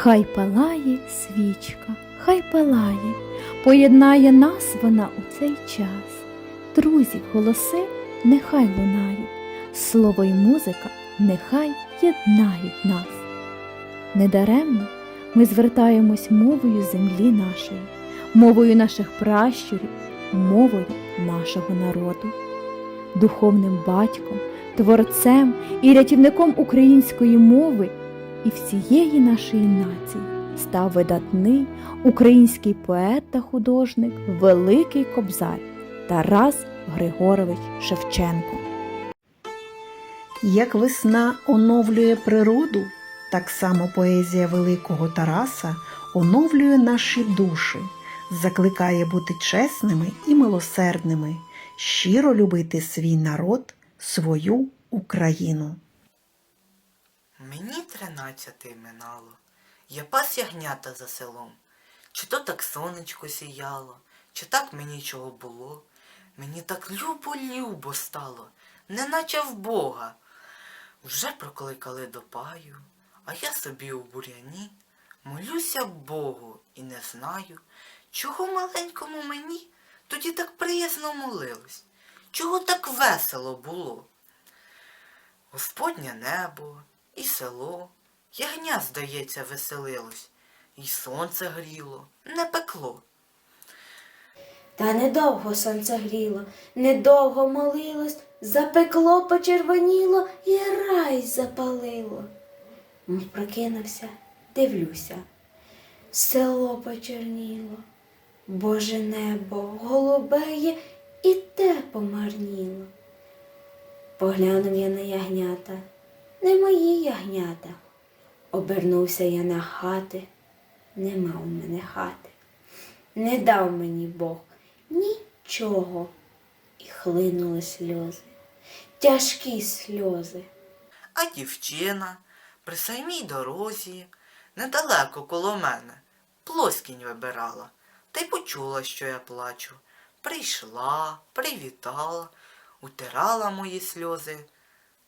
Хай палає свічка, хай палає, поєднає нас вона у цей час. Друзів голоси нехай лунають, слово й музика нехай єднають нас. Недаремно ми звертаємось мовою землі нашої, мовою наших пращурів, мовою нашого народу, духовним батьком, творцем і рятівником української мови і всієї нашої нації став видатний український поет та художник, великий кобзар Тарас Григорович Шевченко. Як весна оновлює природу, так само поезія великого Тараса оновлює наші душі, закликає бути чесними і милосердними, щиро любити свій народ, свою Україну. Мені тринадцяти минало, я пас ягнята за селом. Чи то так сонечко сіяло, чи так мені чого було. Мені так любо-любо стало, неначе в Бога. Вже прокликали до паю, а я собі у буряні молюся Богу і не знаю, чого маленькому мені тоді так приязно молилось, чого так весело було. Господнє небо і село, ягня, здається, веселилось, і сонце гріло, не пекло. Та недовго сонце гріло, недовго молилось, запекло, почервоніло і рай запалило. Прокинувся, дивлюся, село почерніло, Боже небо голубеє і те помарніло. Поглянув я на ягнята, не мої ягнята. Обернувся я на хати, нема у мене хати. Не дав мені Бог нічого. І хлинули сльози, тяжкі сльози. А дівчина при самій дорозі, недалеко коло мене, плоскінь вибирала, та й почула, що я плачу. Прийшла, привітала, утирала мої сльози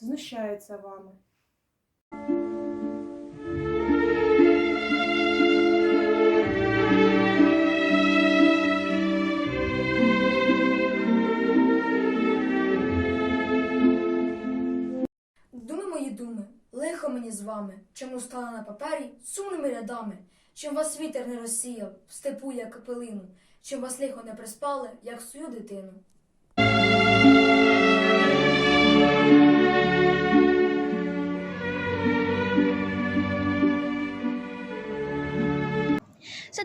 знущаються вами. Думи мої думи, лихо мені з вами, чому стала на папері сумними рядами, чим вас вітер не розсіяв в степу, як пилину, чим вас лихо не приспали, як свою дитину.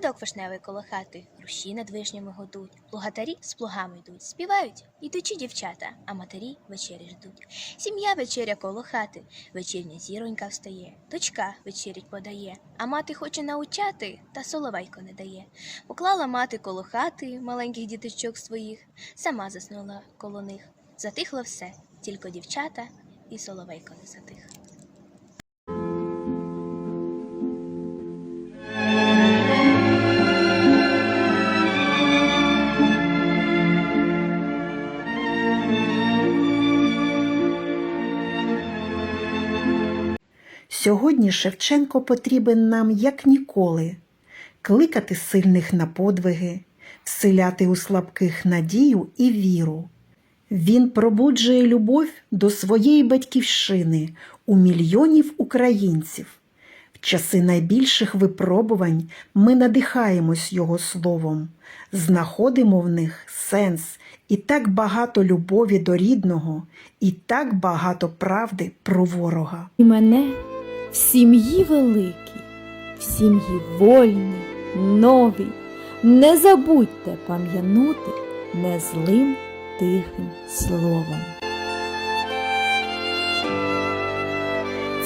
Садок вишневий коло хати, руші над вишнями годуть, плугатарі з плугами йдуть, співають ідучі дівчата, а матері вечері ждуть. Сім'я вечеря коло хати, вечірня зіронька встає, дочка вечерять подає, а мати хоче научати, та соловейко не дає. Поклала мати коло хати маленьких діточок своїх, сама заснула коло них. Затихло все, тільки дівчата і соловейко не затих. Сьогодні Шевченко потрібен нам як ніколи кликати сильних на подвиги, вселяти у слабких надію і віру. Він пробуджує любов до своєї батьківщини у мільйонів українців. В часи найбільших випробувань ми надихаємось його словом, знаходимо в них сенс і так багато любові до рідного, і так багато правди про ворога. І мене в сім'ї великій, в сім'ї вольній, новій. Не забудьте пам'янути незлим тихим словом.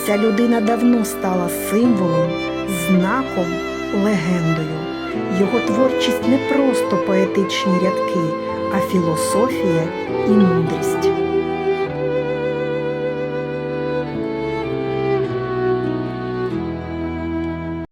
Ця людина давно стала символом, знаком, легендою. Його творчість не просто поетичні рядки, а філософія і мудрість.